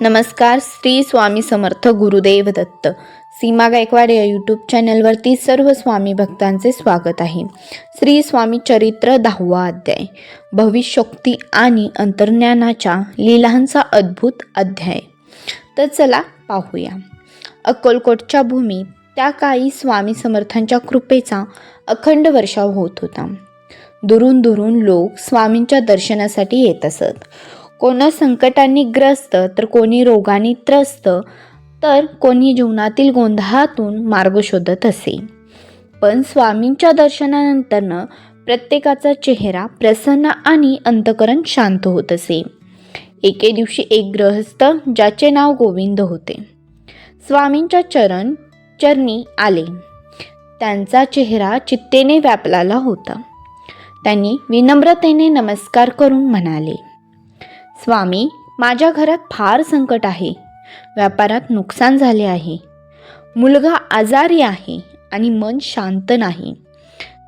नमस्कार श्री स्वामी समर्थ गुरुदेव दत्त. सीमा गायकवाड या यूट्यूब चॅनलवरती सर्व स्वामी भक्तांचे स्वागत आहे. श्री स्वामी चरित्र दहावा अध्याय. भविष्योक्ती आणि अंतर्ज्ञानाच्या लीलांचा अद्भुत अध्याय. तर चला पाहूया. अक्कलकोटच्या भूमीत त्या काळी स्वामी समर्थांच्या कृपेचा अखंड वर्षाव होत होता. दुरून दुरून लोक स्वामींच्या दर्शनासाठी येत असत. कोण संकटांनी ग्रस्त तर कोणी रोगाने त्रस्त तर कोणी जीवनातील गोंधळातून मार्ग शोधत असे. पण स्वामींच्या दर्शनानंतरनं प्रत्येकाचा चेहरा प्रसन्न आणि अंतकरण शांत होत असे. एके दिवशी एक ग्रहस्थ ज्याचे नाव गोविंद होते. स्वामींच्या चरण चरणी आले. त्यांचा चेहरा चित्तेने व्यापलेला होता. त्यांनी विनम्रतेने नमस्कार करून म्हणाले स्वामी माझ्या घरात फार संकट आहे. व्यापारात नुकसान झाले आहे. मुलगा आजारी आहे आणि मन शांत नाही.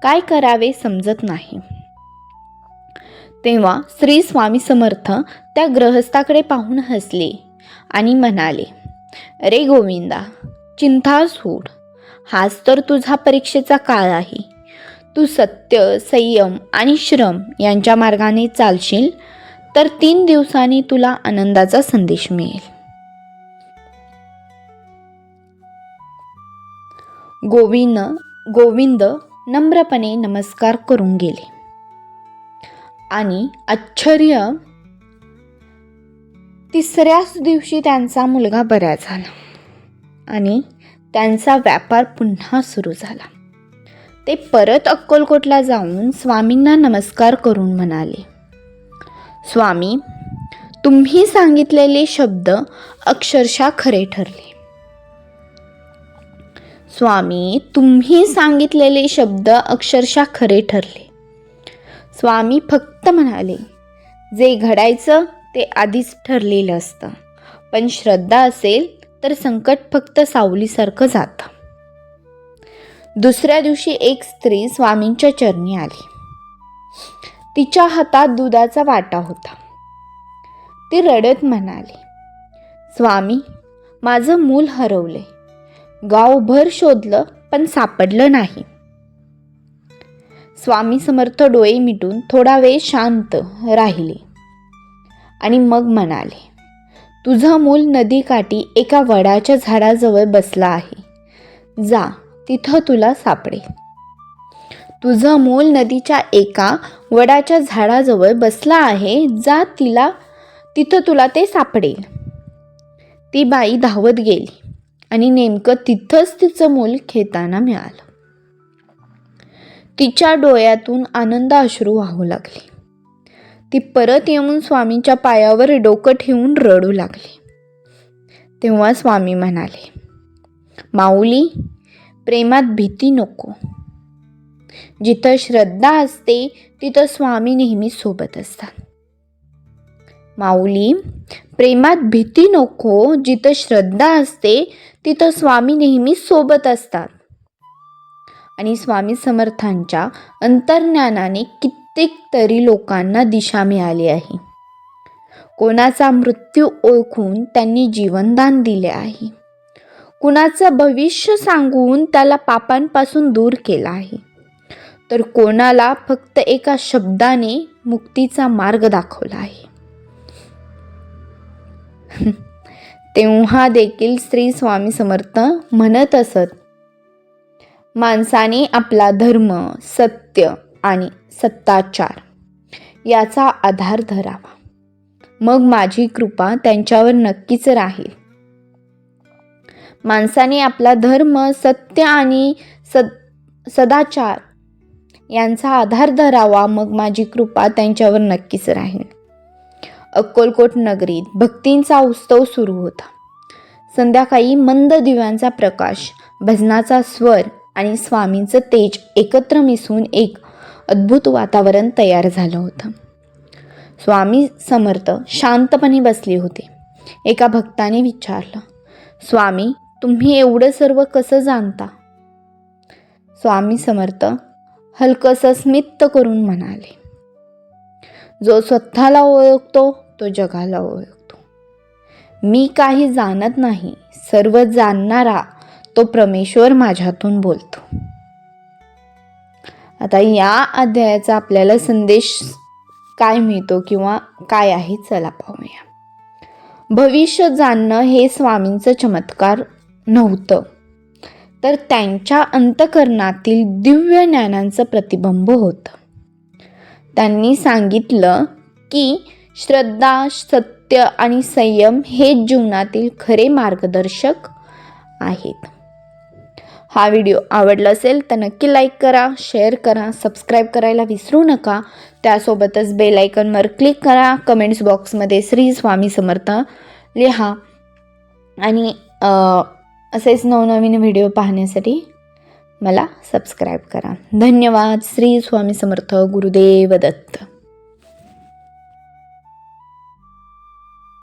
काय करावे समजत नाही. तेव्हा श्री स्वामी समर्थ त्या ग्रहस्थाकडे पाहून हसले आणि म्हणाले अरे गोविंदा चिंता सोड. हाच तर तुझा परीक्षेचा काळ आहे. तू सत्य संयम आणि श्रम यांच्या मार्गाने चालशील तर तीन दिवसांनी तुला आनंदाचा संदेश मिळेल. गोविंद गोविंद नम्रपणे नमस्कार करून गेले. आणि आश्चर्य तिसऱ्याच दिवशी त्यांचा मुलगा बरा झाला. आणि त्यांचा व्यापार पुन्हा सुरू झाला. ते परत अक्कलकोटला जाऊन स्वामींना नमस्कार करून म्हणाले. स्वामी तुम्ही सांगितलेले शब्द अक्षरशः खरे ठरले. स्वामी तुम्ही सांगितलेले शब्द अक्षरशः खरे ठरले. स्वामी फक्त म्हणाले जे घडायचं ते आधीच ठरलेलं असतं. पण श्रद्धा असेल तर संकट फक्त सावलीसारखं जातं. दुसऱ्या दिवशी एक स्त्री स्वामींच्या चरणी आली. तिच्या हातात दुधाचा वाटा होता. ती रडत म्हणाली स्वामी माझं मूल हरवले गावभर शोधलं पण सापडलं नाही. स्वामी समर्थ डोळे मिटून थोडा वेळ शांत राहिले आणि मग म्हणाले तुझं मूल नदीकाठी एका वडाच्या झाडाजवळ बसला आहे. जा तिथं तुला सापडेल. तुझं मूल नदीच्या एका वडाच्या झाडाजवळ बसला आहे जा तिला तिथं तुला ते सापडेल. ती बाई धावत गेली आणि नेमकं तिथंच तिचं मूल खेताना मिळालं. तिच्या डोळ्यातून आनंद अश्रू वाहू लागले. ती परत येऊन स्वामींच्या पायावर डोकं ठेवून रडू लागली. तेव्हा स्वामी म्हणाले माऊली प्रेमात भीती नको. जिथं श्रद्धा असते तिथं स्वामी नेहमी सोबत असतात. माऊली प्रेमात भीती नको जिथं श्रद्धा असते तिथं स्वामी नेहमी सोबत असतात. आणि स्वामी समर्थांच्या अंतर्ज्ञानाने कित्येक तरी लोकांना दिशा मिळाली आहे. कोणाचा मृत्यू ओळखून त्यांनी जीवनदान दिले आहे. कुणाचं भविष्य सांगून त्याला पापांपासून दूर केला आहे. तर कोणाला फक्त एका शब्दाने मुक्तीचा मार्ग दाखवला आहे. तेव्हा देखील श्री स्वामी समर्थ म्हणत असत माणसाने आपला धर्म सत्य आणि सत्ताचार याचा आधार धरावा. मग माझी कृपा त्यांच्यावर नक्कीच राहील. माणसाने आपला धर्म सत्य आणि सद सदाचार यांचा आधार धरावा मग माझी कृपा त्यांच्यावर नक्कीच राहील. अक्कोलकोट नगरीत भक्तींचा उत्सव सुरू होता. संध्याकाळी मंद दिव्यांचा प्रकाश भजनाचा स्वर आणि स्वामींचं तेज एकत्र मिसळून एक अद्भुत वातावरण तयार झालं होतं. स्वामी समर्थ शांतपणे बसले होते. एका भक्ताने विचारलं स्वामी तुम्ही एवढं सर्व कसं जाणता? स्वामी समर्थ हलकंसं स्मित करून म्हणाले जो स्वतःला ओळखतो तो जगाला ओळखतो. मी काही जाणत नाही सर्व जाणणारा तो परमेश्वर माझ्यातून बोलतो. आता या अध्यायाचा आपल्याला संदेश काय मिळतो किंवा काय आहे चला पाहूया. भविष्य जाणणं हे स्वामींचं चमत्कार नव्हतं. तर त्यांच्या अंतकरणातील दिव्य ज्ञानांचं प्रतिबिंब होतं. त्यांनी सांगितलं की श्रद्धा सत्य आणि संयम हे जीवनातील खरे मार्गदर्शक आहेत. हा व्हिडिओ आवडला असेल तर नक्की लाईक करा शेअर करा सबस्क्राईब करायला विसरू नका. त्यासोबतच बेल आयकॉनवर क्लिक करा. कमेंट्स बॉक्समध्ये श्री स्वामी समर्थ लिहा. आणि असेच नवनवीन व्हिडिओ पाहण्यासाठी मला सबस्क्राईब करा. धन्यवाद. श्री स्वामी समर्थ गुरुदेव दत्त.